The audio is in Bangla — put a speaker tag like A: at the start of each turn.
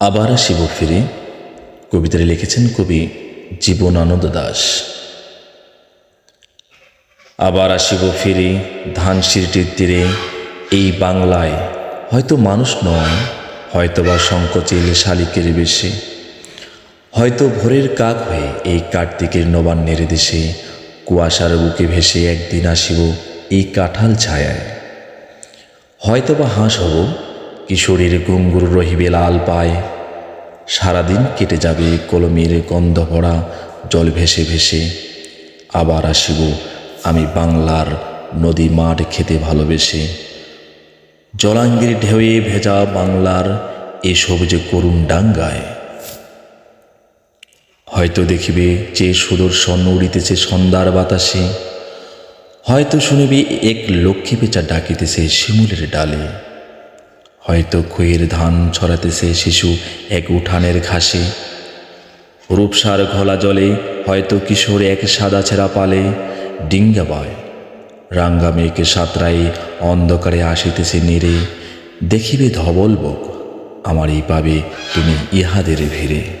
A: আবার আসিব ফিরে। কবিতাটি লিখেছেন কবি জীবনানন্দ দাস। আবার আসিব ফিরে ধান সিঁড়িটির তীরে, এই বাংলায়। হয়তো মানুষ নয় হয়তো বা সংকোচিল শালিকের বেশে। হয়তো ভোরের কাক হয়ে এই কার্তিকের নবান্নের দেশে, কুয়াশার বুকে ভেসে একদিন আসিব এই কাঁঠাল ছায়ায়। হয়তো বা হাঁস হব কিশোরীর গুঙ্গুর রহিবে লাল পায়। সারাদিন কেটে যাবে কলমের গন্ধ ভরা, জল ভেসে ভেসে। আবার আসিব আমি বাংলার নদী মাঠ খেতে ভালোবেসে। জলাঙ্গির ঢেউয়ে ভেজা বাংলার এ সবুজে করুণ ডাঙ্গায়। হয়তো দেখিবে যে সুদর্শন উড়িতেছে সন্ধ্যার বাতাসে। হয়তো শুনিবে এক লক্ষ্মী পেঁচা ডাকিতেছে শিমুলের ডালে। হয়তো খইয়ের ধান ছড়াতেছে শিশু এক উঠানের ঘাসে। রূপসার ঘোলা জলে হয়তো কিশোর এক সাদা ছেঁড়া পালে। ডিঙ্গা বয়, রাঙ্গা মেয়েকে সাঁতরাই অন্ধকারে আসিতেছে নেড়ে দেখিবে ধবল আমার এই পাবে তুমি ইহাদের ভিড়ে।